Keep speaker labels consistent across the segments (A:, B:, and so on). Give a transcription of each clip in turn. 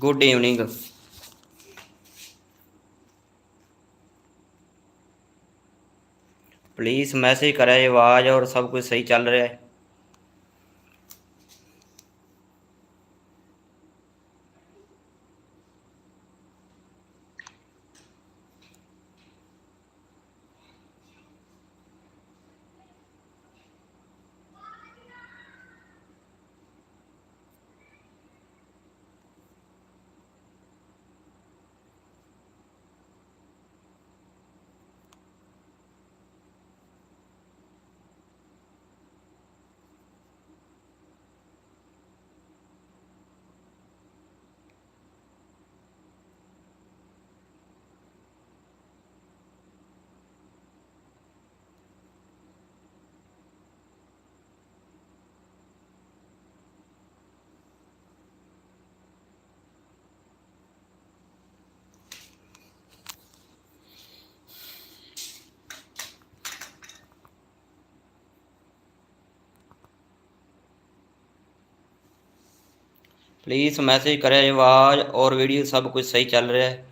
A: Good evening please message करें आवाज़ और सब कुछ सही चल रहा है प्लीज़ मैसेज करें आवाज़ और वीडियो सब कुछ सही चल रहा है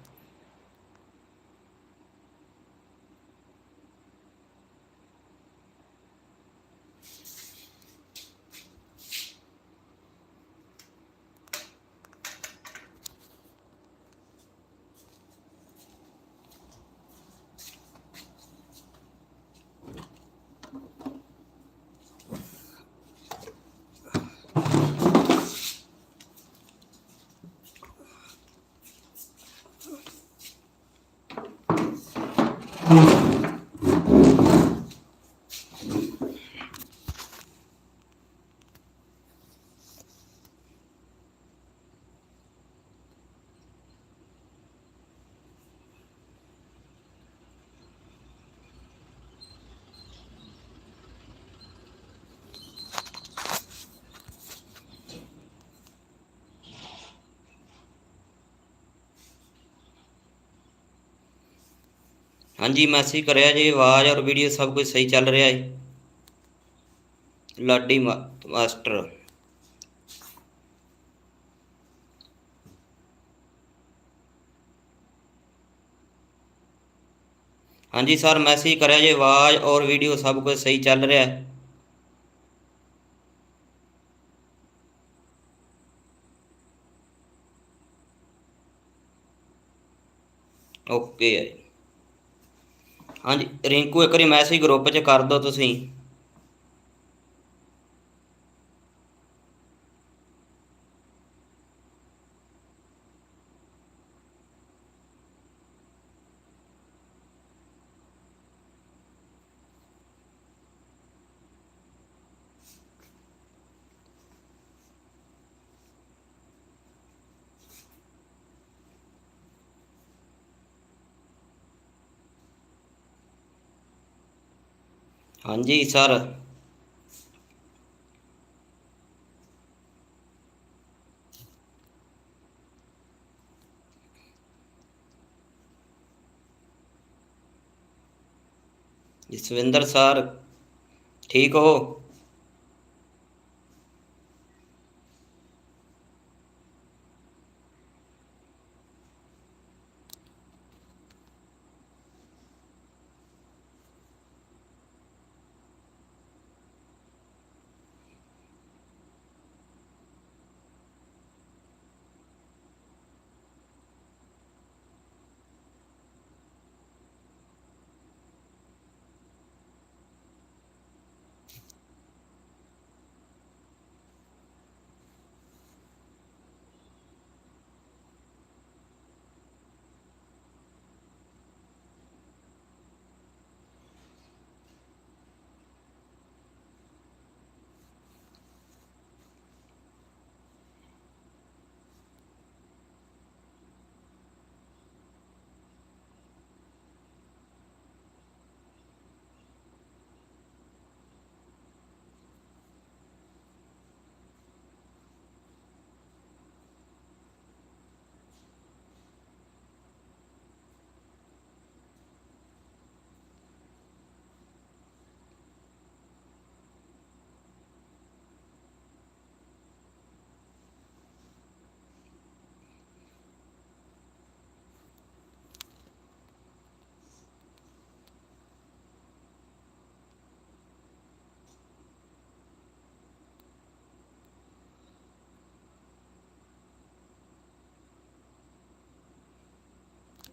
A: हाँ जी मैसेज कर आवाज़ और वीडियो सब कुछ सही चल रहा है लाडी मा मास्टर हाँ जी सर मैसेज कर आवाज़ और वीडियो सब कुछ सही चल रहा है ओके okay. ਹਾਂਜੀ ਰਿੰਕੂ ਇੱਕ ਵਾਰੀ ਮੈਸੇਜ ਗਰੁੱਪ 'ਚ ਕਰ ਦਿਓ ਤੁਸੀਂ। ਹਾਂਜੀ ਸਰ। ਜਸਵਿੰਦਰ ਸਰ ਠੀਕ ਹੋ?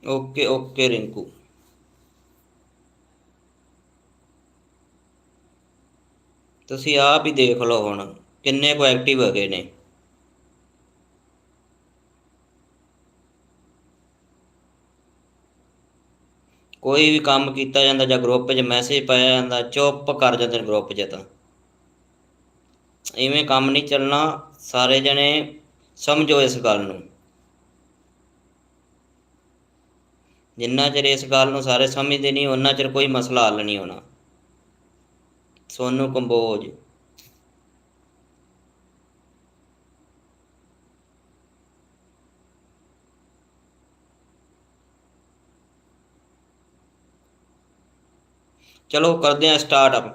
A: Okay okay Rinku. ਤੁਸੀਂ ਆਪ ਹੀ ਦੇਖ ਲਓ ਹੁਣ, ਕਿੰਨੇ ਕੁ ਐਕਟਿਵ ਹੈਗੇ ਨੇ। ਕੋਈ ਵੀ ਕੰਮ ਕੀਤਾ ਜਾਂਦਾ ਜਾਂ ਗਰੁੱਪ 'ਚ ਮੈਸੇਜ ਪਾਇਆ ਜਾਂਦਾ, ਚੁੱਪ ਕਰ ਜਾਂਦੇ ਨੇ ਗਰੁੱਪ 'ਚ ਤਾਂ। ਇਵੇਂ ਕੰਮ ਨਹੀਂ ਚੱਲਣਾ, ਸਾਰੇ ਜਣੇ ਸਮਝੋ ਇਸ ਗੱਲ ਨੂੰ। ਜਿੰਨਾ ਚਿਰ ਇਸ ਗੱਲ ਨੂੰ ਸਾਰੇ ਸਮਝਦੇ ਨਹੀਂ ਉਹਨਾਂ ਚਿਰ ਕੋਈ ਮਸਲਾ ਹੱਲ ਨਹੀਂ ਹੋਣਾ। ਸੋਨੂ ਕੰਬੋਜ। ਚਲੋ ਕਰਦੇ ਹਾਂ ਸਟਾਰਟ ਅਪ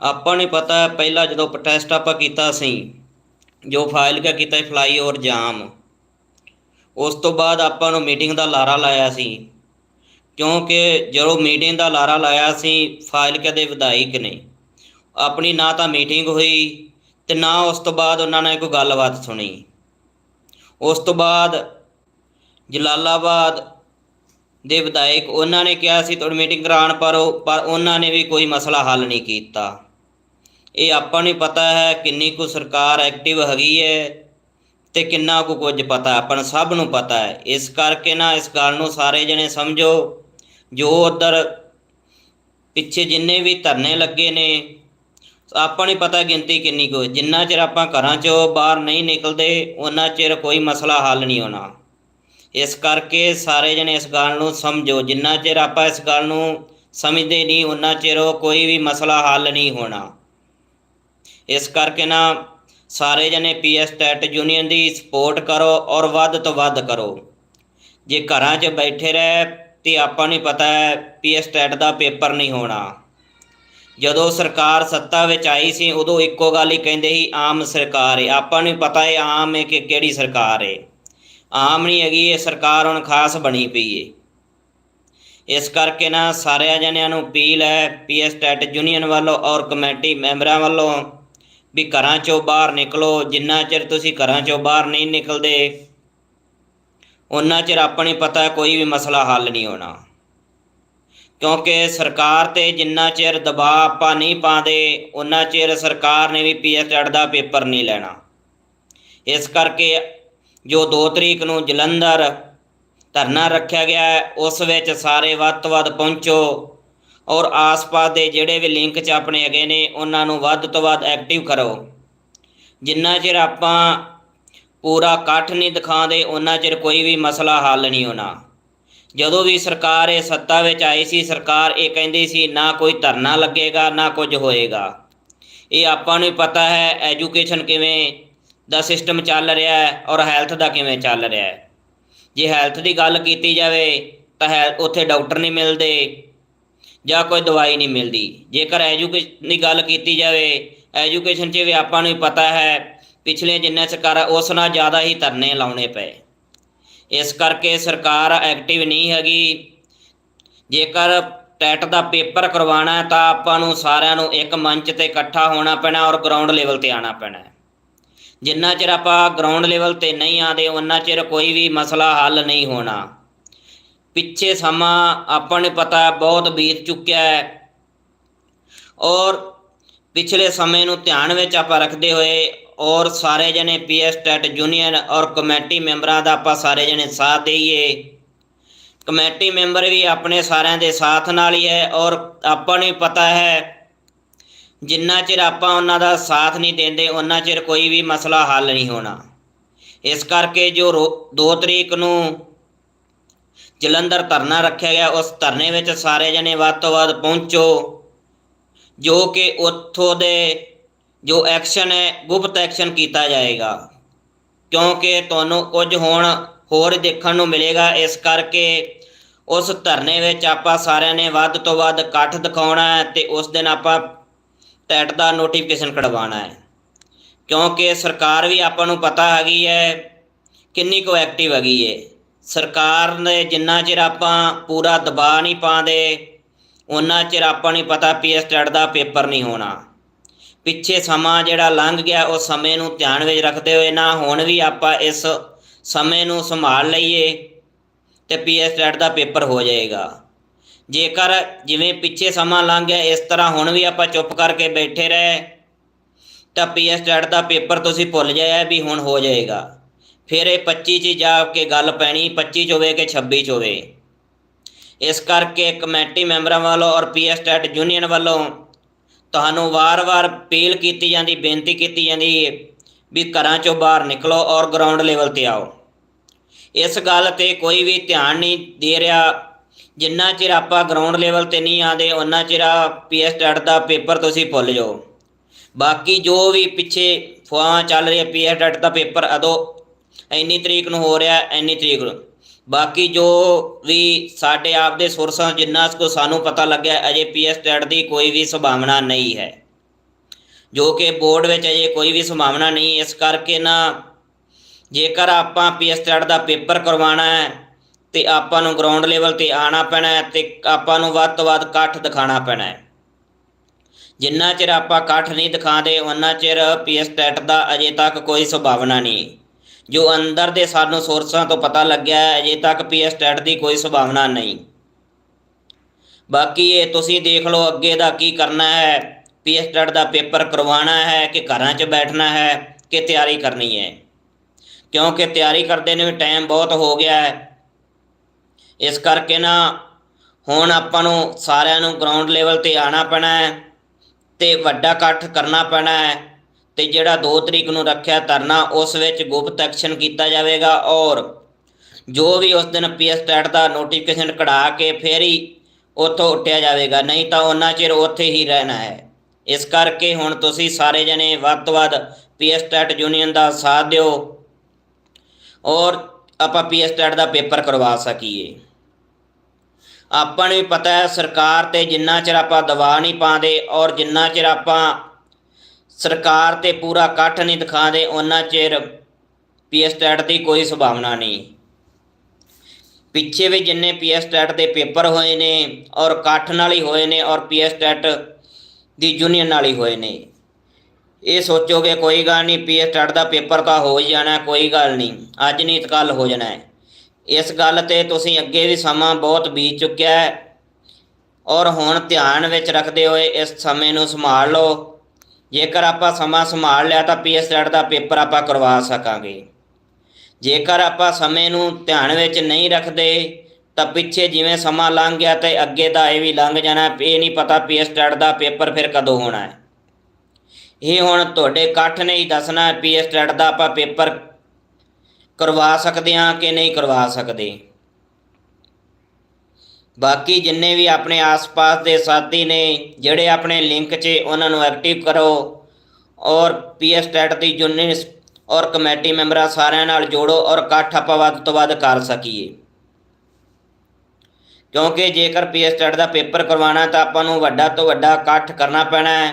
A: ਆਪਾਂ ਨੇ ਪਤਾ ਪਹਿਲਾਂ ਜਦੋਂ ਪ੍ਰੋਟੈਸਟ ਆਪਾਂ ਕੀਤਾ ਸੀ, ਜੋ ਫਾਈਲ ਕਿਆ ਕੀਤਾ ਫਲਾਈਓਵਰ ਜਾਮ ਉਸ ਤੋਂ ਬਾਅਦ ਆਪਾਂ ਨੂੰ ਮੀਟਿੰਗ ਦਾ ਲਾਰਾ ਲਾਇਆ ਸੀ। ਕਿਉਂਕਿ ਜਦੋਂ ਮੀਟਿੰਗ ਦਾ ਲਾਰਾ ਲਾਇਆ ਸੀ, ਫਾਈਲ ਦੇ ਵਿਧਾਇਕ ਨੇ ਆਪਣੀ ਨਾ ਤਾਂ ਮੀਟਿੰਗ ਹੋਈ ਤੇ ਨਾ ਉਸ ਤੋਂ ਬਾਅਦ ਉਹਨਾਂ ਨੇ ਕੋਈ ਗੱਲਬਾਤ ਸੁਣੀ। ਉਸ ਤੋਂ ਬਾਅਦ ਜਲਾਲਾਬਾਦ ਦੇ ਵਿਧਾਇਕ ਉਹਨਾਂ ਨੇ ਕਿਹਾ ਸੀ, ਤੁਹਾਡੀ ਮੀਟਿੰਗ ਕਰਾਉਣ ਪਰ ਉਹ ਪਰ ਉਹਨਾਂ ਨੇ ਵੀ ਕੋਈ ਮਸਲਾ ਹੱਲ ਨਹੀਂ ਕੀਤਾ। ਇਹ ਆਪਾਂ ਨੂੰ ਪਤਾ ਹੈ ਕਿੰਨੀ ਕੁ ਸਰਕਾਰ ਐਕਟਿਵ ਹੈਗੀ ਹੈ। ਤੇ ਕਿੰਨਾ ਕੁ ਕੁਝ ਪਤਾ ਆਪਾਂ ਨੂੰ ਸਭ ਨੂੰ ਪਤਾ ਹੈ। ਇਸ ਕਰਕੇ ਨਾ ਇਸ ਗੱਲ ਨੂੰ ਸਾਰੇ ਜਣੇ ਸਮਝੋ, ਜੋ ਉਧਰ ਪਿੱਛੇ ਜਿੰਨੇ ਵੀ ਧਰਨੇ ਲੱਗੇ ਨੇ, ਆਪਾਂ ਨੂੰ ਪਤਾ ਗਿਣਤੀ ਕਿੰਨੀ ਕੁ ਜਿੰਨਾ ਚਿਰ ਆਪਾਂ ਘਰਾਂ 'ਚੋਂ ਬਾਹਰ ਨਹੀਂ ਨਿਕਲਦੇ ਉਹਨਾਂ ਚਿਰ ਕੋਈ ਮਸਲਾ ਹੱਲ ਨਹੀਂ ਹੋਣਾ। ਇਸ ਕਰਕੇ ਸਾਰੇ ਜਣੇ ਇਸ ਗੱਲ ਨੂੰ ਸਮਝੋ। ਜਿੰਨਾ ਚਿਰ ਆਪਾਂ ਇਸ ਗੱਲ ਨੂੰ ਸਮਝਦੇ ਨਹੀਂ ਉਹਨਾਂ ਚਿਰ ਉਹ ਕੋਈ ਵੀ ਮਸਲਾ ਹੱਲ ਨਹੀਂ ਹੋਣਾ। ਇਸ ਕਰਕੇ ਨਾ ਸਾਰੇ ਜਣੇ ਪੀਐਸ ਟੈਟ ਯੂਨੀਅਨ ਦੀ ਸਪੋਰਟ ਕਰੋ ਔਰ ਵੱਧ ਤੋਂ ਵੱਧ ਕਰੋ। ਜੇ ਘਰਾਂ 'ਚ ਬੈਠੇ ਰਹਿ ਤੇ ਆਪਾਂ ਨੂੰ ਪਤਾ ਹੈ ਪੀਐਸ ਟੈਟ ਦਾ ਪੇਪਰ ਨਹੀਂ ਹੋਣਾ। ਜਦੋਂ ਸਰਕਾਰ ਸੱਤਾ ਵਿੱਚ ਆਈ ਸੀ, ਉਦੋਂ ਇੱਕੋ ਗੱਲ ਹੀ ਕਹਿੰਦੇ ਸੀ, ਆਮ ਸਰਕਾਰ ਹੈ ਆਪਾਂ ਨੂੰ ਪਤਾ ਹੈ ਆਮ ਹੈ ਕਿ ਕਿਹੜੀ ਸਰਕਾਰ ਹੈ ਆਮ ਨਹੀਂ ਹੈਗੀ, ਇਹ ਸਰਕਾਰ ਹੁਣ ਖਾਸ ਬਣੀ ਪਈ ਏ। ਇਸ ਕਰਕੇ ਨਾ ਸਾਰਿਆਂ ਜਣਿਆਂ ਨੂੰ ਅਪੀਲ ਹੈ ਪੀਐਸ ਟੈਟ ਯੂਨੀਅਨ ਵੱਲੋਂ ਔਰ ਕਮੇਟੀ ਮੈਂਬਰਾਂ ਵੱਲੋਂ ਵੀ ਘਰਾਂ ਚੋਂ ਬਾਹਰ ਨਿਕਲੋ, ਜਿੰਨਾ ਚਿਰ ਤੁਸੀਂ ਘਰਾਂ ਚੋਂ ਬਾਹਰ ਨਹੀਂ ਨਿਕਲਦੇ ਉਹਨਾਂ ਚਿਰ ਆਪਣੀ ਪਤਾ ਕੋਈ ਵੀ ਮਸਲਾ ਹੱਲ ਨਹੀਂ ਹੋਣਾ। ਕਿਉਂਕਿ ਸਰਕਾਰ ਤੇ ਜਿੰਨਾ ਚਿਰ ਦਬਾਅ ਆਪਾਂ ਨਹੀਂ ਪਾਉਂਦੇ ਉਹਨਾਂ ਚਿਰ ਸਰਕਾਰ ਨੇ ਵੀ ਪੀਐਸ ਟੈਟ ਦਾ ਪੇਪਰ ਨਹੀਂ ਲੈਣਾ। ਇਸ ਕਰਕੇ ਜੋ 2 ਤਰੀਕ ਨੂੰ ਜਲੰਧਰ ਧਰਨਾ ਰੱਖਿਆ ਗਿਆ ਹੈ, ਉਸ ਵਿੱਚ ਸਾਰੇ ਵੱਧ ਤੋਂ ਵੱਧ ਪਹੁੰਚੋ। ਔਰ ਆਸ-ਪਾਸ ਦੇ ਜਿਹੜੇ ਵੀ ਲਿੰਕ 'ਚ ਆਪਣੇ ਹੈਗੇ ਨੇ, ਉਹਨਾਂ ਨੂੰ ਵੱਧ ਤੋਂ ਵੱਧ ਐਕਟਿਵ ਕਰੋ। ਜਿੰਨਾ ਚਿਰ ਆਪਾਂ ਪੂਰਾ ਇਕੱਠ ਨਹੀਂ ਦਿਖਾਉਂਦੇ ਉਹਨਾਂ ਚਿਰ ਕੋਈ ਵੀ ਮਸਲਾ ਹੱਲ ਨਹੀਂ ਹੋਣਾ। ਜਦੋਂ ਵੀ ਸਰਕਾਰ ਇਹ ਸੱਤਾ ਵਿੱਚ ਆਈ ਸੀ, ਸਰਕਾਰ ਇਹ ਕਹਿੰਦੀ ਸੀ, ਨਾ ਕੋਈ ਧਰਨਾ ਲੱਗੇਗਾ, ਨਾ ਕੁਝ ਹੋਏਗਾ। ਇਹ ਆਪਾਂ ਨੂੰ ਪਤਾ ਹੈ ਐਜੂਕੇਸ਼ਨ ਕਿਵੇਂ ਦਾ ਸਿਸਟਮ ਚੱਲ ਰਿਹਾ ਹੈ ਔਰ ਹੈਲਥ ਦਾ ਕਿਵੇਂ ਚੱਲ ਰਿਹਾ ਹੈ। ਜੇ ਹੈਲਥ ਦੀ ਗੱਲ ਕੀਤੀ ਜਾਵੇ, ਤਾਂ ਹੈ, ਉੱਥੇ ਡਾਕਟਰ ਨਹੀਂ ਮਿਲਦੇ। ਜਾਂ ਕੋਈ ਦਵਾਈ ਨਹੀਂ ਮਿਲਦੀ। ਜੇਕਰ ਐਜੂਕੇਸ਼ਨ ਦੀ ਗੱਲ ਕੀਤੀ ਜਾਵੇ ਐਜੂਕੇਸ਼ਨ 'ਚ ਵੀ ਆਪਾਂ ਨੂੰ ਪਤਾ ਹੈ, ਪਿਛਲੇ ਜਿੰਨੇ ਸਰਕਾਰ ਉਸ ਨਾਲ ਜ਼ਿਆਦਾ ਹੀ ਧਰਨੇ ਲਾਉਣੇ ਪਏ। ਇਸ ਕਰਕੇ ਸਰਕਾਰ ਐਕਟਿਵ ਨਹੀਂ ਹੈਗੀ। ਜੇਕਰ ਟੈਟ ਦਾ ਪੇਪਰ ਕਰਵਾਉਣਾ ਤਾਂ ਆਪਾਂ ਨੂੰ ਸਾਰਿਆਂ ਨੂੰ ਇੱਕ ਮੰਚ ਤੇ ਇਕੱਠਾ ਹੋਣਾ ਪੈਣਾ ਔਰ ਗਰਾਊਂਡ ਲੈਵਲ ਤੇ ਆਉਣਾ ਪੈਣਾ ਹੈ। ਜਿੰਨਾ ਚਿਰ ਆਪਾਂ ਗਰਾਊਂਡ ਲੈਵਲ ਤੇ ਨਹੀਂ ਆਦੇ ਉਹਨਾਂ ਚਿਰ ਕੋਈ ਵੀ ਮਸਲਾ ਹੱਲ ਨਹੀਂ ਹੋਣਾ। ਪਿੱਛੇ ਸਮਾਂ ਆਪਾਂ ਨੂੰ ਪਤਾ ਬਹੁਤ ਬੀਤ ਚੁੱਕਿਆ ਹੈ। ਔਰ ਪਿਛਲੇ ਸਮੇਂ ਨੂੰ ਧਿਆਨ ਵਿੱਚ ਆਪਾਂ ਰੱਖਦੇ ਹੋਏ, ਔਰ ਸਾਰੇ ਜਣੇ ਪੀਐਸ ਟੈਟ ਯੂਨੀਅਨ ਔਰ ਕਮੇਟੀ ਮੈਂਬਰਾਂ ਦਾ ਆਪਾਂ ਸਾਰੇ ਜਣੇ ਸਾਥ ਦੇਈਏ। ਕਮੇਟੀ ਮੈਂਬਰ ਵੀ ਆਪਣੇ ਸਾਰਿਆਂ ਦੇ ਸਾਥ ਨਾਲ ਹੀ ਹੈ, ਔਰ ਆਪਾਂ ਨੂੰ ਪਤਾ ਹੈ, ਜਿੰਨਾ ਚਿਰ ਆਪਾਂ ਉਹਨਾਂ ਦਾ ਸਾਥ ਨਹੀਂ ਦਿੰਦੇ, ਉਹਨਾਂ ਚਿਰ ਕੋਈ ਵੀ ਮਸਲਾ ਹੱਲ ਨਹੀਂ ਹੋਣਾ। ਇਸ ਕਰਕੇ ਜੋ 2 ਤਰੀਕ ਨੂੰ ਜਲੰਧਰ ਧਰਨਾ ਰੱਖਿਆ ਗਿਆ। ਉਸ ਧਰਨੇ ਵਿੱਚ ਸਾਰੇ ਜਣੇ ਵੱਧ ਤੋਂ ਵੱਧ ਪਹੁੰਚੋ, ਜੋ ਕਿ ਉੱਥੋਂ ਦੇ ਜੋ ਐਕਸ਼ਨ ਹੈ, ਗੁਪਤ ਐਕਸ਼ਨ ਕੀਤਾ ਜਾਏਗਾ। ਕਿਉਂਕਿ ਤੁਹਾਨੂੰ ਕੁਝ ਹੁਣ ਹੋਰ ਦੇਖਣ ਨੂੰ ਮਿਲੇਗਾ। ਇਸ ਕਰਕੇ ਉਸ ਧਰਨੇ ਵਿੱਚ ਆਪਾਂ ਸਾਰਿਆਂ ਨੇ ਵੱਧ ਤੋਂ ਵੱਧ ਇਕੱਠ ਦਿਖਾਉਣਾ ਹੈ ਤੇ ਉਸ ਦਿਨ ਆਪਾਂ ਟੈਟ ਦਾ ਨੋਟੀਫਿਕੇਸ਼ਨ ਕਢਵਾਉਣਾ ਹੈ। ਕਿਉਂਕਿ ਸਰਕਾਰ ਵੀ ਆਪਾਂ ਨੂੰ ਪਤਾ ਹੈਗੀ ਹੈ, ਕਿੰਨੀ ਕੁ ਐਕਟਿਵ ਹੈਗੀ ਹੈ। ਸਰਕਾਰ ਨੇ ਜਿੰਨਾ ਚਿਰ ਆਪਾਂ ਪੂਰਾ ਦਬਾਅ ਨਹੀਂ ਪਾਉਂਦੇ ਉਹਨਾਂ ਚਿਰ ਆਪਾਂ ਨਹੀਂ ਪਤਾ ਪੀਐਸ ਟੈਟ ਦਾ ਪੇਪਰ ਨਹੀਂ ਹੋਣਾ। ਪਿੱਛੇ ਸਮਾਂ ਜਿਹੜਾ ਲੰਘ ਗਿਆ, ਉਹ ਸਮੇਂ ਨੂੰ ਧਿਆਨ ਵਿੱਚ ਰੱਖਦੇ ਹੋਏ ਨਾ ਹੁਣ ਵੀ ਆਪਾਂ ਇਸ ਸਮੇਂ ਨੂੰ ਸੰਭਾਲ ਲਈਏ ਤੇ ਪੀਐਸ ਟੈਟ ਦਾ ਪੇਪਰ ਹੋ ਜਾਏਗਾ। ਜੇਕਰ ਜਿਵੇਂ ਪਿੱਛੇ ਸਮਾਂ ਲੰਘ ਗਿਆ, ਇਸ ਤਰ੍ਹਾਂ ਹੁਣ ਵੀ ਆਪਾਂ ਚੁੱਪ ਕਰਕੇ ਬੈਠੇ ਰਹੇ, ਤਾਂ ਪੀਐਸ ਟੈਟ ਦਾ ਪੇਪਰ ਤੁਸੀਂ ਭੁੱਲ ਜਾਇਆ ਵੀ ਹੁਣ ਹੋ ਜਾਏਗਾ। ਫਿਰ ਇਹ 25 ਚ ਜਾ ਕੇ ਗੱਲ ਪੈਣੀ 25 ਚ ਹੋਵੇ ਕਿ 26 ਚ ਹੋਵੇ। ਇਸ ਕਰਕੇ ਕਮੇਟੀ ਮੈਂਬਰਾਂ ਵੱਲੋਂ ਔਰ ਪੀਐਸ ਟੈਟ ਯੂਨੀਅਨ ਵੱਲੋਂ ਤੁਹਾਨੂੰ ਵਾਰ-ਵਾਰ ਅਪੀਲ ਕੀਤੀ ਜਾਂਦੀ, ਬੇਨਤੀ ਕੀਤੀ ਜਾਂਦੀ ਵੀ ਘਰਾਂ ਚੋਂ ਬਾਹਰ ਨਿਕਲੋ ਔਰ ਗਰਾਊਂਡ ਲੈਵਲ ਤੇ ਆਓ। ਇਸ ਗੱਲ ਤੇ ਕੋਈ ਵੀ ਧਿਆਨ ਨਹੀਂ ਦੇ ਰਿਹਾ। ਜਿੰਨਾ ਚਿਰ ਆਪਾਂ ਗਰਾਊਂਡ ਲੈਵਲ ਤੇ ਨਹੀਂ ਆਦੇ ਉਹਨਾਂ ਚਿਰ ਪੀਐਸ ਟੈਟ ਦਾ ਪੇਪਰ ਤੁਸੀਂ ਭੁੱਲ ਜਾਓ। ਬਾਕੀ ਜੋ ਵੀ ਪਿੱਛੇ ਫੁਆਹਾਂ ਚੱਲ ਰਹੀ ਹੈ ਪੀਐਸ ਟੈਟ ਦਾ ਪੇਪਰ ਅਦੋਂ ਇੰਨੀ ਤਰੀਕ ਨੂੰ ਹੋ ਰਿਹਾ, ਇੰਨੀ ਤਰੀਕ ਨੂੰ। ਬਾਕੀ ਜੋ ਵੀ ਸਾਡੇ ਆਪ ਦੇ ਸੋਰਸਾਂ ਜਿੰਨਾ ਕੋ ਸਾਨੂੰ ਪਤਾ ਲੱਗਿਆ, ਅਜੇ ਪੀਐਸ ਟੈਟ ਦੀ ਕੋਈ ਵੀ ਸੰਭਾਵਨਾ ਨਹੀਂ ਹੈ। ਜੋ ਕਿ ਬੋਰਡ ਵਿੱਚ ਅਜੇ ਕੋਈ ਵੀ ਸੰਭਾਵਨਾ ਨਹੀਂ, ਇਸ ਕਰਕੇ ਨਾ ਜੇਕਰ ਆਪਾਂ ਪੀਐਸ ਟੈਟ ਦਾ ਪੇਪਰ ਕਰਵਾਉਣਾ ਹੈ, ਤੇ ਆਪਾਂ ਨੂੰ ਗਰਾਊਂਡ ਲੈਵਲ ਤੇ ਆਣਾ ਪੈਣਾ ਹੈ, ਤੇ ਆਪਾਂ ਨੂੰ ਵੱਧ ਤੋਂ ਵੱਧ ਇਕੱਠ ਦਿਖਾਣਾ ਪੈਣਾ ਹੈ। ਜਿੰਨਾ ਚਿਰ ਆਪਾਂ ਇਕੱਠ ਨਹੀਂ ਦਿਖਾਉਂਦੇ ਉਹਨਾਂ ਚਿਰ ਪੀਐਸ ਟੈਟ ਦਾ ਅਜੇ ਤੱਕ ਕੋਈ ਸੰਭਾਵਨਾ ਨਹੀਂ। ਜੋ ਅੰਦਰ ਦੇ ਸਾਨੂੰ ਸੋਰਸਾਂ ਤੋਂ ਪਤਾ ਲੱਗਿਆ ਹੈ, ਅਜੇ ਤੱਕ ਪੀਐਸ ਟੈਟ ਦੀ ਕੋਈ ਸੰਭਾਵਨਾ ਨਹੀਂ। ਬਾਕੀ ਇਹ ਤੁਸੀਂ ਦੇਖ ਲਓ ਅੱਗੇ ਦਾ ਕੀ ਕਰਨਾ ਹੈ। ਪੀਐਸ ਟੈਟ ਦਾ ਪੇਪਰ ਕਰਵਾਉਣਾ ਹੈ ਕਿ ਘਰਾਂ 'ਚ ਬੈਠਣਾ ਹੈ ਕਿ ਤਿਆਰੀ ਕਰਨੀ ਹੈ? ਕਿਉਂਕਿ ਤਿਆਰੀ ਕਰਦੇ ਨੇ ਵੀ ਟਾਈਮ ਬਹੁਤ ਹੋ ਗਿਆ ਹੈ। ਇਸ ਕਰਕੇ ਨਾ ਹੁਣ ਆਪਾਂ ਨੂੰ ਸਾਰਿਆਂ ਨੂੰ ਗਰਾਊਂਡ ਲੈਵਲ ਤੇ ਆਣਾ ਪੈਣਾ ਹੈ ਤੇ ਵੱਡਾ ਇਕੱਠ ਕਰਨਾ ਪੈਣਾ ਹੈ। ਤੇ ਜਿਹੜਾ 2 ਤਰੀਕ ਨੂੰ ਰੱਖਿਆ ਧਰਨਾ, ਉਸ ਵਿੱਚ ਗੁਪਤ ਐਕਸ਼ਨ ਕੀਤਾ ਜਾਵੇਗਾ ਔਰ ਜੋ ਵੀ ਉਸ ਦਿਨ ਪੀਐਸ ਟੈਟ ਦਾ ਨੋਟੀਫਿਕੇਸ਼ਨ ਕਢਾ ਕੇ ਫੇਰ ਹੀ ਉੱਥੋਂ ਉੱਠਿਆ ਜਾਵੇਗਾ, ਨਹੀਂ ਤਾਂ ਉਹਨਾਂ ਚਿਰ ਉੱਥੇ ਹੀ ਰਹਿਣਾ ਹੈ। ਇਸ ਕਰਕੇ ਹੁਣ ਤੁਸੀਂ ਸਾਰੇ ਜਣੇ ਵੱਧ ਤੋਂ ਵੱਧ ਪੀਐਸ ਟੈਟ ਯੂਨੀਅਨ ਦਾ ਸਾਥ ਦਿਓ ਔਰ ਆਪਾਂ ਪੀਐਸ ਟੈਟ ਦਾ ਪੇਪਰ ਕਰਵਾ ਸਕੀਏ। ਆਪਾਂ ਨੂੰ ਪਤਾ ਹੈ, ਸਰਕਾਰ ਤੇ ਜਿੰਨਾ ਚਿਰ ਆਪਾਂ ਦਬਾਅ ਨਹੀਂ ਪਾਉਂਦੇ ਔਰ ਜਿੰਨਾ ਚਿਰ ਆਪਾਂ ਸਰਕਾਰ ਤੇ ਪੂਰਾ ਇਕੱਠ ਨਹੀਂ ਦਿਖਾਉਂਦੇ, ਉਹਨਾਂ ਚਿਰ ਪੀਐਸ ਟੈਟ ਦੀ ਕੋਈ ਸੰਭਾਵਨਾ ਨਹੀਂ। ਪਿੱਛੇ ਵੀ ਜਿੰਨੇ ਪੀਐਸ ਟੈਟ ਦੇ ਪੇਪਰ ਹੋਏ ਨੇ ਔਰ ਇਕੱਠ ਨਾਲ ਹੀ ਹੋਏ ਨੇ ਔਰ ਪੀਐਸ ਟੈਟ ਦੀ ਯੂਨੀਅਨ ਨਾਲ ਹੀ ਹੋਏ ਨੇ, ਇਹ ਸੋਚੋਗੇ ਕੋਈ ਗੱਲ ਨਹੀਂ, ਪੀਐਸ ਟੈਟ ਦਾ ਪੇਪਰ ਤਾਂ ਹੋ ਹੀ ਜਾਣਾ, ਕੋਈ ਗੱਲ ਨਹੀਂ, ਅੱਜ ਨਹੀਂ ਤਾਂ ਕੱਲ ਹੋ ਜਾਣਾ। ਹੈ ਇਸ ਗੱਲ ਤੇ ਤੁਸੀਂ ਅੱਗੇ ਵੀ ਸਮਾਂ ਬਹੁਤ ਬੀਤ ਚੁੱਕਿਆ ਹੈ ਔਰ ਹੁਣ ਧਿਆਨ ਵਿੱਚ ਰੱਖਦੇ ਹੋਏ ਇਸ ਸਮੇਂ ਨੂੰ ਸੰਭਾਲ ਲਓ। ਜੇਕਰ ਆਪਾਂ ਸਮਾਂ ਸੰਭਾਲ ਲਿਆ ਤਾਂ ਪੀਐਸ ਟੈਟ ਦਾ ਪੇਪਰ ਆਪਾਂ ਕਰਵਾ ਸਕਾਂਗੇ। ਜੇਕਰ ਆਪਾਂ ਸਮੇਂ ਨੂੰ ਧਿਆਨ ਵਿੱਚ ਨਹੀਂ ਰੱਖਦੇ, ਤਾਂ ਪਿੱਛੇ ਜਿਵੇਂ ਸਮਾਂ ਲੰਘ ਗਿਆ ਤੇ ਅੱਗੇ ਦਾ ਇਹ ਵੀ ਲੰਘ ਜਾਣਾ, ਇਹ ਨਹੀਂ ਪਤਾ ਪੀਐਸ ਟੈਟ ਦਾ ਪੇਪਰ ਫਿਰ ਕਦੋਂ ਹੋਣਾ ਹੈ। ਇਹ ਹੁਣ ਤੁਹਾਡੇ ਇਕੱਠ ਨੇ ਹੀ ਦੱਸਣਾ ਪੀਐਸ ਟੈਟ ਦਾ ਆਪਾਂ ਪੇਪਰ ਕਰਵਾ ਸਕਦੇ ਹਾਂ ਕਿ ਨਹੀਂ ਕਰਵਾ ਸਕਦੇ। ਬਾਕੀ ਜਿੰਨੇ ਵੀ ਆਪਣੇ ਆਸ-ਪਾਸ ਦੇ ਸਾਥੀ ਨੇ, ਜਿਹੜੇ ਆਪਣੇ ਲਿੰਕ 'ਚ ਉਹਨਾਂ ਨੂੰ ਐਕਟਿਵ ਕਰੋ ਔਰ ਪੀਐਸ ਟੈਟ ਦੀ ਯੂਨੀਅਨ ਔਰ ਕਮੇਟੀ ਮੈਂਬਰਾਂ ਸਾਰਿਆਂ ਨਾਲ ਜੋੜੋ ਔਰ ਇਕੱਠ ਆਪਾਂ ਵੱਧ ਤੋਂ ਵੱਧ ਕਰ ਸਕੀਏ। ਕਿਉਂਕਿ ਜੇਕਰ ਪੀਐਸ ਟੈਟ ਦਾ ਪੇਪਰ ਕਰਵਾਉਣਾ ਤਾਂ ਆਪਾਂ ਨੂੰ ਵੱਡਾ ਤੋਂ ਵੱਡਾ ਇਕੱਠ ਕਰਨਾ ਪੈਣਾ ਹੈ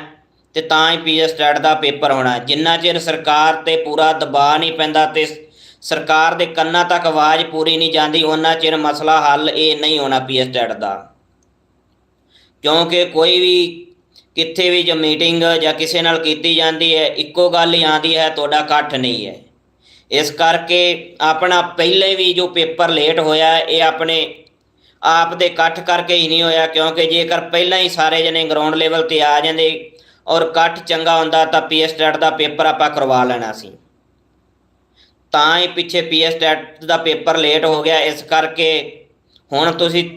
A: ਤੇ ਤਾਂ ਹੀ ਪੀਐਸ ਟੈਟ ਦਾ ਪੇਪਰ ਹੋਣਾ ਜਿੰਨਾ ਚਿਰ ਸਰਕਾਰ ਤੇ ਪੂਰਾ ਦਬਾਅ ਨਹੀਂ ਪੈਂਦਾ ਤੇ ਸਰਕਾਰ ਦੇ ਕੰਨਾਂ ਤੱਕ ਆਵਾਜ਼ ਪੂਰੀ ਨਹੀਂ ਜਾਂਦੀ, ਉਹਨਾਂ ਚਿਰ ਮਸਲਾ ਹੱਲ ਇਹ ਨਹੀਂ ਹੋਣਾ ਪੀਐਸ ਟੈਟ ਦਾ। ਕਿਉਂਕਿ ਕੋਈ ਵੀ ਕਿੱਥੇ ਵੀ ਜੋ ਮੀਟਿੰਗ ਜਾਂ ਕਿਸੇ ਨਾਲ ਕੀਤੀ ਜਾਂਦੀ ਹੈ, ਇੱਕੋ ਗੱਲ ਹੀ ਆਂਦੀ ਹੈ, ਤੁਹਾਡਾ ਇਕੱਠ ਨਹੀਂ ਹੈ। ਇਸ ਕਰਕੇ ਆਪਣਾ ਪਹਿਲੇ ਵੀ ਜੋ ਪੇਪਰ ਲੇਟ ਹੋਇਆ, ਇਹ ਆਪਣੇ ਆਪ ਦੇ ਇਕੱਠ ਕਰਕੇ ਹੀ ਨਹੀਂ ਹੋਇਆ, ਕਿਉਂਕਿ ਜੇਕਰ ਪਹਿਲਾਂ ਹੀ ਸਾਰੇ ਜਣੇ ਗਰਾਊਂਡ ਲੈਵਲ ਤੇ ਆ ਜਾਂਦੇ ਔਰ ਇਕੱਠ ਚੰਗਾ ਹੁੰਦਾ, ਤਾਂ ਪੀਐਸ ਟੈਟ ਦਾ ਪੇਪਰ ਆਪਾਂ ਕਰਵਾ ਲੈਣਾ ਸੀ। ਤਾਂ ਹੀ ਪਿੱਛੇ ਪੀਐਸ ਟੈਟ ਦਾ ਪੇਪਰ ਲੇਟ ਹੋ ਗਿਆ। ਇਸ ਕਰਕੇ ਹੁਣ ਤੁਸੀਂ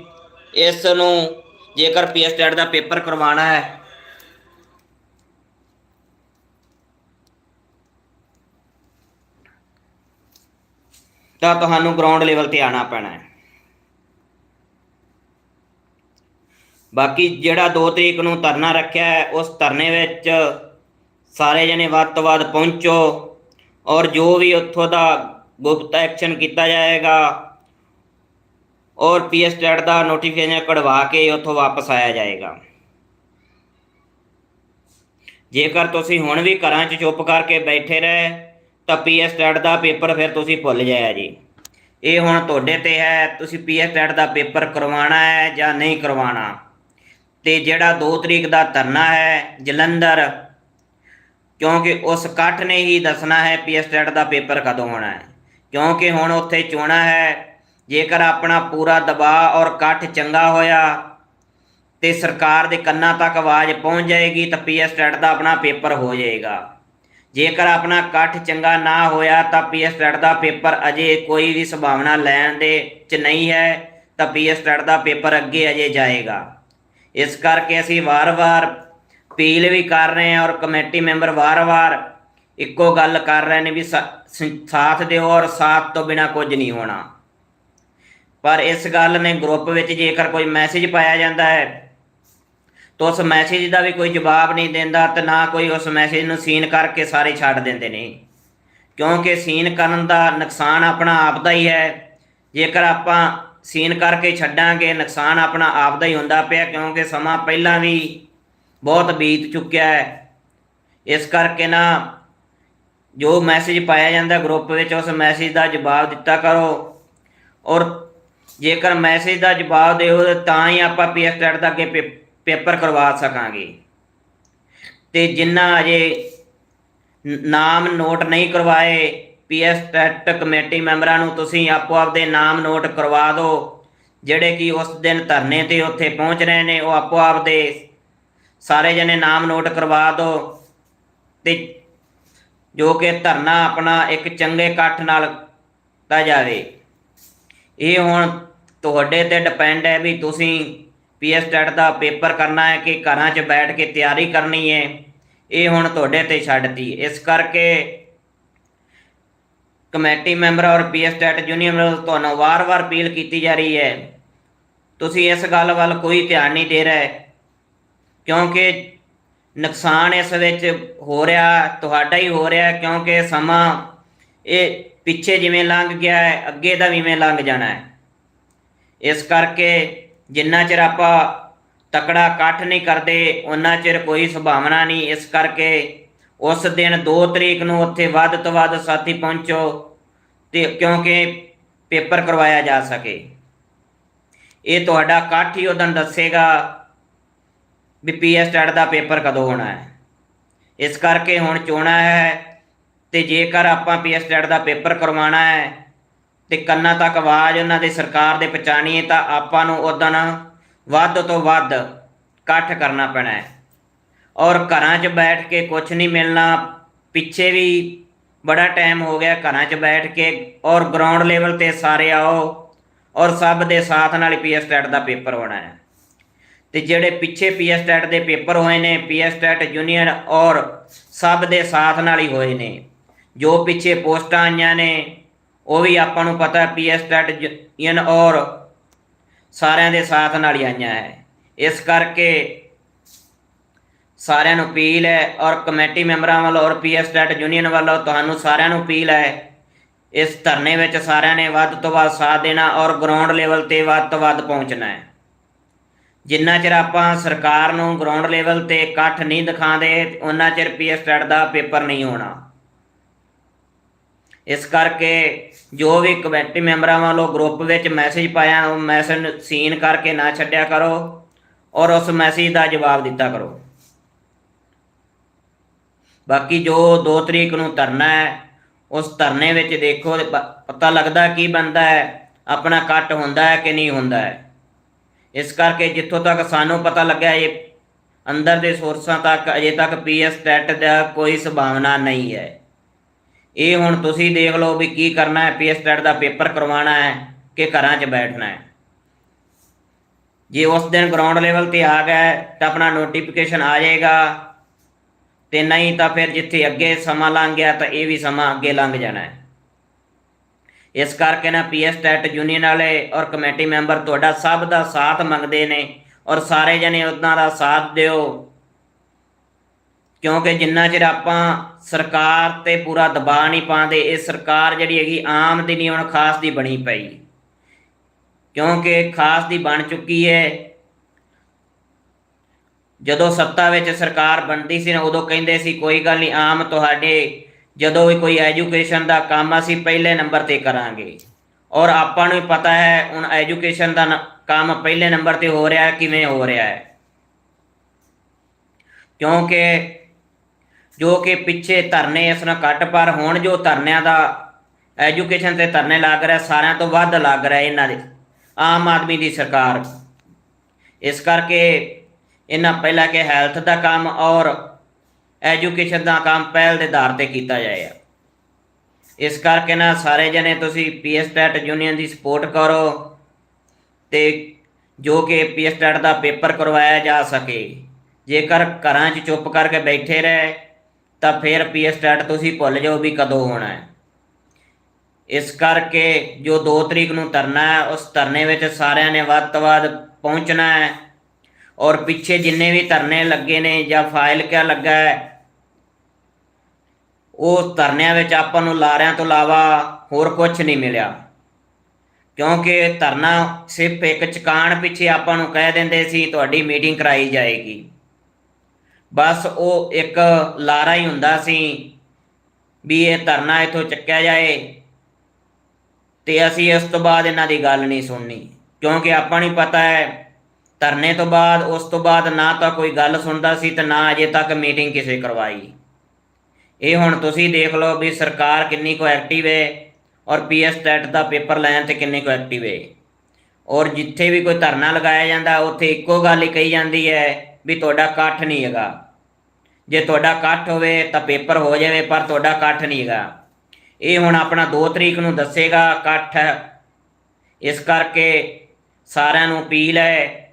A: ਇਸ ਨੂੰ ਜੇਕਰ ਪੀਐਸ ਟੈਟ ਦਾ ਪੇਪਰ ਕਰਵਾਉਣਾ ਹੈ। ਤਾਂ ਤੁਹਾਨੂੰ ਗਰਾਊਂਡ ਲੈਵਲ ਤੇ ਆਣਾ ਪੈਣਾ ਹੈ। ਬਾਕੀ ਜਿਹੜਾ 2 ਤਰੀਕ ਨੂੰ ਧਰਨਾ ਰੱਖਿਆ ਹੈ, ਉਸ ਧਰਨੇ ਵਿੱਚ ਸਾਰੇ ਜਣੇ ਵੱਧ ਤੋਂ ਵੱਧ ਪਹੁੰਚੋ। ਔਰ ਜੋ ਵੀ ਉੱਥੋਂ ਦਾ ਗੁਪਤ ਐਕਸ਼ਨ ਕੀਤਾ ਜਾਏਗਾ ਔਰ ਪੀਐਸ ਟੈਟ ਦਾ ਨੋਟੀਫਿਕੇਸ਼ਨ ਕਢਵਾ ਕੇ ਉੱਥੋਂ ਵਾਪਸ ਆਇਆ ਜਾਏਗਾ। ਜੇਕਰ ਤੁਸੀਂ ਹੁਣ ਵੀ ਘਰਾਂ 'ਚ ਚੁੱਪ ਕਰਕੇ ਬੈਠੇ ਰਹੇ, ਤਾਂ ਪੀਐਸ ਟੈਟ ਦਾ ਪੇਪਰ ਫਿਰ ਤੁਸੀਂ ਭੁੱਲ ਜਾਇਆ ਜੀ। ਇਹ ਹੁਣ ਤੁਹਾਡੇ ਤੇ ਹੈ, ਤੁਸੀਂ ਪੀਐਸ ਟੈਟ ਦਾ ਪੇਪਰ ਕਰਵਾਉਣਾ ਹੈ ਜਾਂ ਨਹੀਂ ਕਰਵਾਉਣਾ। ਤੇ ਜਿਹੜਾ 2 ਤਰੀਕ ਦਾ ਧਰਨਾ ਹੈ, ਜਲੰਧਰ ਕਿਉਂਕਿ ਉਸ ਇਕੱਠ ਨੇ ਹੀ ਦੱਸਣਾ ਹੈ ਪੀਐਸ ਟੈਟ ਦਾ ਪੇਪਰ ਕਦੋਂ ਹੋਣਾ ਹੈ। ਕਿਉਂਕਿ ਹੁਣ ਉੱਥੇ ਚੋਣਾਂ ਹੈ, ਜੇਕਰ ਆਪਣਾ ਪੂਰਾ ਦਬਾਅ ਔਰ ਇਕੱਠ ਚੰਗਾ ਹੋਇਆ ਤੇ ਸਰਕਾਰ ਦੇ ਕੰਨਾਂ ਤੱਕ ਆਵਾਜ਼ ਪਹੁੰਚ ਜਾਏਗੀ ਤਾਂ ਪੀਐਸ ਟੈਟ ਦਾ ਆਪਣਾ ਪੇਪਰ ਹੋ ਜਾਏਗਾ। ਜੇਕਰ ਆਪਣਾ ਇਕੱਠ ਚੰਗਾ ਨਾ ਹੋਇਆ ਤਾਂ ਪੀਐਸ ਟੈਟ ਦਾ ਪੇਪਰ ਅਜੇ ਕੋਈ ਵੀ ਸੰਭਾਵਨਾ ਲੈਣ ਦੇ ਚ ਨਹੀਂ ਹੈ, ਤਾਂ ਪੀਐਸ ਟੈਟ ਦਾ ਪੇਪਰ ਅੱਗੇ ਅਜੇ ਜਾਏਗਾ। ਇਸ ਕਰਕੇ ਅਸੀਂ ਵਾਰ-ਵਾਰ ਅਪੀਲ ਵੀ ਕਰ ਰਹੇ ਹਾਂ ਔਰ ਕਮੇਟੀ ਮੈਂਬਰ ਵਾਰ-ਵਾਰ ਇੱਕੋ ਗੱਲ ਕਰ ਰਹੇ ਨੇ ਵੀ ਸਾ- ਸਾਥ ਦਿਓ ਔਰ ਸਾਥ ਤੋਂ ਬਿਨਾ ਕੁਝ ਨਹੀਂ ਹੋਣਾ। ਪਰ ਇਸ ਗੱਲ ਨੇ ਗਰੁੱਪ ਵਿੱਚ ਜੇਕਰ ਕੋਈ ਮੈਸੇਜ ਪਾਇਆ ਜਾਂਦਾ ਹੈ, ਤਾਂ ਉਸ ਮੈਸੇਜ ਦਾ ਵੀ ਕੋਈ ਜਵਾਬ ਨਹੀਂ ਦਿੰਦਾ ਤੇ ਨਾ ਕੋਈ ਉਸ ਮੈਸੇਜ ਨੂੰ ਸੀਨ ਕਰਕੇ ਸਾਰੇ ਛੱਡ ਦਿੰਦੇ ਨੇ। ਕਿਉਂਕਿ ਸੀਨ ਕਰਨ ਦਾ ਨੁਕਸਾਨ ਆਪਣਾ ਆਪ ਦਾ ਹੀ ਹੈ। ਜੇਕਰ ਆਪਾਂ ਸੀਨ ਕਰਕੇ ਛੱਡਾਂਗੇ, ਨੁਕਸਾਨ ਆਪਣਾ ਆਪ ਦਾ ਹੀ ਹੁੰਦਾ ਪਿਆ ਕਿਉਂਕਿ ਸਮਾਂ ਪਹਿਲਾਂ ਵੀ ਬਹੁਤ ਬੀਤ ਚੁੱਕਿਆ ਹੈ। ਇਸ ਕਰਕੇ ਨਾ ਜੋ ਮੈਸੇਜ ਪਾਇਆ ਜਾਂਦਾ ਗਰੁੱਪ ਵਿੱਚ, ਉਸ ਮੈਸੇਜ ਦਾ ਜਵਾਬ ਦਿੱਤਾ ਕਰੋ। ਔਰ ਜੇਕਰ ਮੈਸੇਜ ਦਾ ਜਵਾਬ ਦਿਓ ਤਾਂ ਹੀ ਆਪਾਂ ਪੀਐਸ ਟੈਟ ਦਾ ਅੱਗੇ ਪੇ- ਪੇਪਰ ਕਰਵਾ ਸਕਾਂਗੇ। ਤੇ ਜਿੰਨਾ ਅਜੇ ਨਾਮ ਨੋਟ ਨਹੀਂ ਕਰਵਾਏ ਪੀਐਸ ਟੈਟ ਕਮੇਟੀ ਮੈਂਬਰਾਂ ਨੂੰ ਤੁਸੀਂ ਆਪੋ ਆਪਦੇ ਨਾਮ ਨੋਟ ਕਰਵਾ ਦਿਓ, ਜਿਹੜੇ ਕਿ ਉਸ ਦਿਨ ਧਰਨੇ ਤੇ ਉੱਥੇ ਪਹੁੰਚ ਰਹੇ ਨੇ, ਉਹ ਆਪੋ ਆਪਦੇ ਸਾਰੇ ਜਣੇ ਨਾਮ ਨੋਟ ਕਰਵਾ ਦਿਓ ਤੇ ਜੋ ਕਿ ਧਰਨਾ ਆਪਣਾ ਇੱਕ ਚੰਗੇ ਇਕੱਠ ਨਾਲ ਕੀਤਾ ਜਾਵੇ। ਇਹ ਹੁਣ ਤੁਹਾਡੇ ਤੇ ਡਿਪੈਂਡ ਹੈ ਵੀ ਤੁਸੀਂ ਪੀਐਸ ਟੈਟ ਦਾ ਪੇਪਰ ਕਰਨਾ ਹੈ ਕਿ ਘਰਾਂ 'ਚ ਬੈਠ ਕੇ ਤਿਆਰੀ ਕਰਨੀ ਹੈ। ਇਹ ਹੁਣ ਤੁਹਾਡੇ ਤੇ ਛੱਡਤੀ। ਇਸ ਕਰਕੇ ਕਮੇਟੀ ਮੈਂਬਰ ਔਰ ਪੀਐਸ ਟੈਟ ਯੂਨੀਅਨ ਵੱਲੋਂ ਤੁਹਾਨੂੰ ਵਾਰ-ਵਾਰ ਅਪੀਲ ਕੀਤੀ ਜਾ ਰਹੀ ਹੈ। ਤੁਸੀਂ ਇਸ ਗੱਲ ਵੱਲ ਕੋਈ ਧਿਆਨ ਨਹੀਂ ਦੇ ਰਹੇ। ਕਿਉਂਕਿ ਨੁਕਸਾਨ ਇਸ ਵਿੱਚ ਹੋ ਰਿਹਾ, ਤੁਹਾਡਾ ਹੀ ਹੋ ਰਿਹਾ, ਕਿਉਂਕਿ ਸਮਾਂ ਇਹ ਪਿੱਛੇ ਜਿਵੇਂ ਲੰਘ ਗਿਆ ਹੈ, ਅੱਗੇ ਦਾ ਵੀ ਇਵੇਂ ਲੰਘ ਜਾਣਾ ਹੈ। ਇਸ ਕਰਕੇ ਜਿੰਨਾ ਚਿਰ ਆਪਾਂ ਤਕੜਾ ਇਕੱਠ ਨਹੀਂ ਕਰਦੇ ਉਹਨਾਂ ਚਿਰ ਕੋਈ ਸੁਭਾਵਨਾ ਨਹੀਂ। ਇਸ ਕਰਕੇ ਉਸ ਦਿਨ 2 ਤਰੀਕ ਨੂੰ ਉੱਥੇ ਵੱਧ ਤੋਂ ਵੱਧ ਸਾਥੀ ਪਹੁੰਚੋ ਤੇ ਕਿਉਂਕਿ ਪੇਪਰ ਕਰਵਾਇਆ ਜਾ ਸਕੇ। ਇਹ ਤੁਹਾਡਾ ਇਕੱਠ ਹੀ ਉਦੋਂ ਦੱਸੇਗਾ ਵੀ ਪੀਐਸ ਟੈਟ ਦਾ ਪੇਪਰ ਕਦੋਂ ਹੋਣਾ ਹੈ? ਇਸ ਕਰਕੇ ਹੁਣ ਚੋਣਾ ਹੈ ਤੇ ਜੇਕਰ ਆਪਾਂ ਪੀਐਸ ਟੈਟ ਦਾ ਪੇਪਰ ਕਰਵਾਉਣਾ ਹੈ ਤੇ ਕੰਨਾਂ ਤੱਕ ਆਵਾਜ਼ ਉਹਨਾਂ ਦੇ ਸਰਕਾਰ ਦੇ ਪਹੁੰਚਾਣੀ ਤਾਂ ਆਪਾਂ ਨੂੰ ਉਦੋਂ ਵੱਧ ਤੋਂ ਵੱਧ ਇਕੱਠ ਕਰਨਾ ਪੈਣਾ ਹੈ। ਔਰ ਘਰਾਂ 'ਚ ਬੈਠ ਕੇ ਕੁਝ ਨਹੀਂ ਮਿਲਣਾ, ਪਿੱਛੇ ਵੀ ਬੜਾ ਟਾਈਮ ਹੋ ਗਿਆ ਘਰਾਂ 'ਚ ਬੈਠ ਕੇ ਔਰ ਗਰਾਊਂਡ ਲੈਵਲ ਤੇ ਸਾਰੇ ਆਓ ਔਰ ਸਭ ਦੇ ਸਾਥ ਨਾਲ ਪੀਐਸ ਟੈਟ ਦਾ ਪੇਪਰ ਹੋਣਾ ਹੈ। ਤੇ ਜਿਹੜੇ ਪਿੱਛੇ ਪੀਐਸ ਟੈਟ ਦੇ ਪੇਪਰ ਹੋਏ ਨੇ ਪੀਐਸ ਟੈਟ ਯੂਨੀਅਨ ਔਰ ਸਭ ਦੇ ਸਾਥ ਨਾਲ ਹੀ ਹੋਏ ਨੇ। ਜੋ ਪਿੱਛੇ ਪੋਸਟਾਂ ਆਈਆਂ ਨੇ, ਉਹ ਵੀ ਆਪਾਂ ਨੂੰ ਪਤਾ ਪੀਐਸ ਟੈਟ ਯੂਨੀਅਨ ਔਰ ਸਾਰਿਆਂ ਦੇ ਸਾਥ ਨਾਲ ਹੀ ਆਈਆਂ ਹੈ। ਇਸ ਕਰਕੇ ਸਾਰਿਆਂ ਨੂੰ ਅਪੀਲ ਹੈ ਔਰ ਕਮੇਟੀ ਮੈਂਬਰਾਂ ਵੱਲੋਂ ਔਰ ਪੀਐਸ ਟੈਟ ਯੂਨੀਅਨ ਵੱਲੋਂ ਤੁਹਾਨੂੰ ਸਾਰਿਆਂ ਨੂੰ ਅਪੀਲ ਹੈ, ਇਸ ਧਰਨੇ ਵਿੱਚ ਸਾਰਿਆਂ ਨੇ ਵੱਧ ਤੋਂ ਵੱਧ ਸਾਥ ਦੇਣਾ ਔਰ ਗਰਾਊਂਡ ਲੈਵਲ ਤੇ ਵੱਧ ਤੋਂ ਵੱਧ ਪਹੁੰਚਣਾ ਹੈ। ਜਿੰਨਾ ਚਿਰ ਆਪਾਂ ਸਰਕਾਰ ਨੂੰ ਗਰਾਊਂਡ ਲੈਵਲ ਤੇ ਇਕੱਠ ਨਹੀਂ ਦਿਖਾਉਂਦੇ, ਉਹਨਾਂ ਚਿਰ ਪੀਐਸ ਟੈਟ ਦਾ ਪੇਪਰ ਨਹੀਂ ਹੋਣਾ। ਇਸ ਕਰਕੇ ਜੋ ਵੀ ਕਮੇਟੀ ਮੈਂਬਰਾਂ ਵੱਲੋਂ ਗਰੁੱਪ ਵਿੱਚ ਮੈਸੇਜ ਪਾਇਆ, ਉਹ ਮੈਸੇਜ ਸੀਨ ਕਰਕੇ ਨਾ ਛੱਡਿਆ ਕਰੋ ਔਰ ਉਸ ਮੈਸੇਜ ਦਾ ਜਵਾਬ ਦਿੱਤਾ ਕਰੋ। ਬਾਕੀ ਜੋ 2 ਤਰੀਕ ਨੂੰ ਧਰਨਾ ਹੈ, ਉਸ ਧਰਨੇ ਵਿੱਚ ਦੇਖੋ, ਤੇ ਪਤਾ ਲੱਗਦਾ ਕੀ ਬੰਦਾ ਹੈ, ਆਪਣਾ ਕੱਟ ਹੁੰਦਾ ਹੈ ਕਿ ਨਹੀਂ ਹੁੰਦਾ ਹੈ। ਇਸ ਕਰਕੇ ਜਿੱਥੋਂ ਤੱਕ ਸਾਨੂੰ ਪਤਾ ਲੱਗਿਆ ਇਹ ਅੰਦਰ ਦੇ ਸੋਰਸਾਂ ਤੱਕ ਅਜੇ ਤੱਕ ਪੀਐਸ ਟੈਟ ਦਾ ਕੋਈ ਸੰਭਾਵਨਾ ਨਹੀਂ ਹੈ। ਇਹ ਹੁਣ ਤੁਸੀਂ ਦੇਖ ਲਓ ਵੀ ਕੀ ਕਰਨਾ ਹੈ, ਪੀਐਸ ਟੈਟ ਦਾ ਪੇਪਰ ਕਰਵਾਉਣਾ ਹੈ ਕਿ ਘਰਾਂ 'ਚ ਬੈਠਣਾ ਹੈ। ਜੇ ਉਸ ਦਿਨ ਗਰਾਊਂਡ ਲੈਵਲ ਤੇ ਆ ਗਿਆ ਤਾਂ ਆਪਣਾ ਨੋਟੀਫਿਕੇਸ਼ਨ ਆ ਜਾਏਗਾ। ਤੇ ਨਹੀਂ ਤਾਂ ਫਿਰ ਜਿੱਥੇ ਅੱਗੇ ਸਮਾਂ ਲੰਘ ਗਿਆ ਤਾਂ ਇਹ ਵੀ ਸਮਾਂ ਅੱਗੇ ਲੰਘ ਜਾਣਾ ਹੈ। ਇਸ ਕਰਕੇ ਨਾ ਪੀਐਸ ਟੈਟ ਯੂਨੀਅਨ ਵਾਲੇ ਔਰ ਕਮੇਟੀ ਮੈਂਬਰ ਤੁਹਾਡਾ ਸਭ ਦਾ ਸਾਥ ਮੰਗਦੇ ਨੇ ਔਰ ਸਾਰੇ ਜਣੇ ਉਹਨਾਂ ਦਾ ਸਾਥ ਦਿਓ। ਕਿਉਂਕਿ ਜਿੰਨਾ ਚਿਰ ਆਪਾਂ ਸਰਕਾਰ ਤੇ ਪੂਰਾ ਦਬਾਅ ਨਹੀਂ ਪਾਉਂਦੇ, ਇਹ ਸਰਕਾਰ ਜਿਹੜੀ ਹੈਗੀ ਆਮ ਦੀ ਨਹੀਂ, ਹੁਣ ਖਾਸ ਦੀ ਬਣੀ ਪਈ। ਕਿਉਂਕਿ ਖਾਸ ਦੀ ਬਣ ਚੁੱਕੀ ਹੈ। ਜਦੋਂ ਸੱਤਾ ਵਿੱਚ ਸਰਕਾਰ ਬਣਦੀ ਸੀ ਨਾ, ਉਦੋਂ ਕਹਿੰਦੇ ਸੀ, ਕੋਈ ਗੱਲ ਨਹੀਂ, ਆਮ ਤੁਹਾਡੇ ਜਦੋਂ ਵੀ ਕੋਈ ਐਜੂਕੇਸ਼ਨ ਦਾ ਕੰਮ ਅਸੀਂ ਪਹਿਲੇ ਨੰਬਰ ਤੇ ਕਰਾਂਗੇ। ਔਰ ਆਪਾਂ ਨੂੰ ਪਤਾ ਹੈ, ਹੁਣ ਐਜੂਕੇਸ਼ਨ ਦਾ ਕੰਮ ਪਹਿਲੇ ਨੰਬਰ ਤੇ ਹੋ ਰਿਹਾ ਹੈ, ਕਿਵੇਂ ਹੋ ਰਿਹਾ ਹੈ। ਕਿਉਂਕਿ ਜੋ ਕਿ ਪਿੱਛੇ ਧਰਨੇ ਇਸ ਨਾਲ ਘੱਟ, ਪਰ ਹੁਣ ਜੋ ਧਰਨਿਆਂ ਦਾ ਐਜੂਕੇਸ਼ਨ ਤੇ ਧਰਨੇ ਲੱਗ ਰਿਹਾ, ਸਾਰਿਆਂ ਤੋਂ ਵੱਧ ਲੱਗ ਰਿਹਾ ਇਹਨਾਂ ਦੇ, ਆਮ ਆਦਮੀ ਦੀ ਸਰਕਾਰ। ਇਸ ਕਰਕੇ ਇਹਨਾਂ ਪਹਿਲਾਂ ਕਿ ਹੈਲਥ ਦਾ ਕੰਮ ਔਰ ਐਜੂਕੇਸ਼ਨ ਦਾ ਕੰਮ ਪਹਿਲ ਦੇ ਆਧਾਰ ਤੇ ਕੀਤਾ ਜਾਏਗਾ ਇਸ ਕਰਕੇ ਨਾ ਸਾਰੇ ਜਣੇ ਤੁਸੀਂ ਪੀਐਸ ਟੈਟ ਯੂਨੀਅਨ ਦੀ ਸਪੋਰਟ ਕਰੋ ਤੇ ਜੋ ਕਿ ਪੀਐਸ ਟੈਟ ਦਾ ਪੇਪਰ ਕਰਵਾਇਆ ਜਾ ਸਕੇ। ਜੇਕਰ ਘਰਾਂ 'ਚ ਚੁੱਪ ਕਰਕੇ ਬੈਠੇ ਰਹੇ, ਤਾਂ ਫਿਰ ਪੀਐਸ ਟੈਟ ਤੁਸੀਂ ਭੁੱਲ ਜਾਓ ਵੀ ਕਦੋਂ ਹੋਣਾ ਹੈ। ਇਸ ਕਰਕੇ ਜੋ 2 ਤਰੀਕ ਨੂੰ ਧਰਨਾ ਹੈ, ਉਸ ਧਰਨੇ ਵਿੱਚ ਸਾਰਿਆਂ ਨੇ ਵੱਧ ਤੋਂ ਵੱਧ ਪਹੁੰਚਣਾ ਹੈ। ਔਰ ਪਿੱਛੇ ਜਿੰਨੇ ਵੀ ਧਰਨੇ ਲੱਗੇ ਨੇ ਜਾਂ ਫਾਈਲ ਕਿਆ ਲੱਗਾ ਹੈ, ਉਹ ਧਰਨਿਆਂ ਵਿੱਚ ਆਪਾਂ ਨੂੰ ਲਾਰਿਆਂ ਤੋਂ ਇਲਾਵਾ ਹੋਰ ਕੁਝ ਨਹੀਂ ਮਿਲਿਆ। ਕਿਉਂਕਿ ਧਰਨਾ ਸਿਰਫ ਇੱਕ ਚਕਾਨ ਪਿੱਛੇ ਆਪਾਂ ਨੂੰ ਕਹਿ ਦਿੰਦੇ ਸੀ, ਤੁਹਾਡੀ ਮੀਟਿੰਗ ਕਰਾਈ ਜਾਏਗੀ। ਬਸ ਉਹ ਇੱਕ ਲਾਰਾ ਹੀ ਹੁੰਦਾ ਸੀ ਵੀ ਇਹ ਧਰਨਾ ਇਥੋਂ ਚੱਕਿਆ ਜਾਏ ਤੇ ਅਸੀਂ ਇਸ ਤੋਂ ਬਾਅਦ ਇਹਨਾਂ ਦੀ ਗੱਲ ਨਹੀਂ ਸੁਣਨੀ। ਕਿਉਂਕਿ ਆਪਾਂ ਨੂੰ ਪਤਾ ਹੈ ਧਰਨੇ ਤੋਂ ਬਾਅਦ, ਉਸ ਤੋਂ ਬਾਅਦ ਨਾ ਤਾਂ ਕੋਈ ਗੱਲ ਸੁਣਦਾ ਸੀ ਤੇ ਨਾ ਅਜੇ ਤੱਕ ਮੀਟਿੰਗ ਕਿਸੇ ਕਰਵਾਈ। ਇਹ ਹੁਣ ਤੁਸੀਂ ਦੇਖ ਲਓ ਵੀ ਸਰਕਾਰ ਕਿੰਨੀ ਕੁ ਐਕਟਿਵ ਹੈ ਔਰ ਪੀਐਸ ਟੈਟ ਦਾ ਪੇਪਰ ਲੈਣ ਤੇ ਕਿੰਨੀ ਕੁ ਐਕਟਿਵ ਹੈ। ਔਰ ਜਿੱਥੇ ਵੀ ਕੋਈ ਧਰਨਾ ਲਗਾਇਆ ਜਾਂਦਾ, ਉੱਥੇ ਇੱਕੋ ਗੱਲ ਹੀ ਕਹੀ ਜਾਂਦੀ ਹੈ ਵੀ ਤੁਹਾਡਾ ਇਕੱਠ ਨਹੀਂ ਹੈਗਾ। ਜੇ ਤੁਹਾਡਾ ਇਕੱਠ ਹੋਵੇ ਤਾਂ ਪੇਪਰ ਹੋ ਜਾਵੇ, ਪਰ ਤੁਹਾਡਾ ਇਕੱਠ ਨਹੀਂ ਹੈਗਾ। ਇਹ ਹੁਣ ਆਪਣਾ 2 ਤਰੀਕ ਨੂੰ ਦੱਸੇਗਾ ਇਕੱਠ। ਇਸ ਕਰਕੇ ਸਾਰਿਆਂ ਨੂੰ ਅਪੀਲ ਹੈ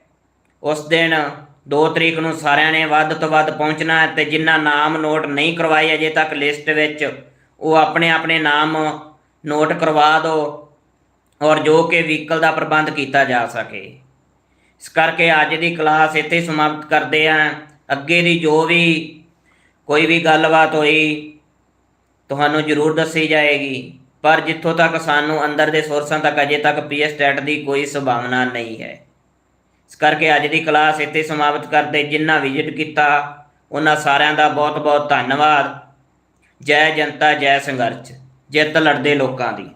A: ਉਸ ਦਿਨ 2 ਤਰੀਕ ਨੂੰ ਸਾਰਿਆਂ ਨੇ ਵੱਧ ਤੋਂ ਵੱਧ ਪਹੁੰਚਣਾ ਹੈ ਤੇ ਜਿਨ੍ਹਾਂ ਨਾਮ ਨੋਟ ਨਹੀਂ ਕਰਵਾਏ ਅਜੇ ਤੱਕ ਲਿਸਟ ਵਿੱਚ, ਉਹ ਆਪਣੇ ਆਪਣੇ ਨਾਮ ਨੋਟ ਕਰਵਾ ਦਿਓ ਔਰ ਜੋ ਕਿ ਵਹੀਕਲ ਦਾ ਪ੍ਰਬੰਧ ਕੀਤਾ ਜਾ ਸਕੇ। ਇਸ ਕਰਕੇ ਅੱਜ ਦੀ ਕਲਾਸ ਇੱਥੇ ਸਮਾਪਤ ਕਰਦੇ ਹਾਂ। ਅੱਗੇ ਦੀ ਜੋ ਵੀ ਕੋਈ ਵੀ ਗੱਲਬਾਤ ਹੋਈ, ਤੁਹਾਨੂੰ ਜ਼ਰੂਰ ਦੱਸੀ ਜਾਏਗੀ। ਪਰ ਜਿੱਥੋਂ ਤੱਕ ਸਾਨੂੰ ਅੰਦਰ ਦੇ ਸੋਰਸਾਂ ਤੱਕ ਅਜੇ ਤੱਕ ਪੀਐਸ ਟੈਟ ਦੀ ਕੋਈ ਸੰਭਾਵਨਾ ਨਹੀਂ ਹੈ। ਇਸ ਕਰਕੇ ਅੱਜ ਦੀ ਕਲਾਸ ਇੱਥੇ ਸਮਾਪਤ ਕਰਦੇ ਜਿਨ੍ਹਾਂ ਵਿਜ਼ਿਟ ਕੀਤਾ, ਉਹਨਾਂ ਸਾਰਿਆਂ ਦਾ ਬਹੁਤ ਬਹੁਤ ਧੰਨਵਾਦ। ਜੈ ਜਨਤਾ, ਜੈ ਸੰਘਰਸ਼। ਜਿੱਤ ਲੜਦੇ ਲੋਕਾਂ ਦੀ।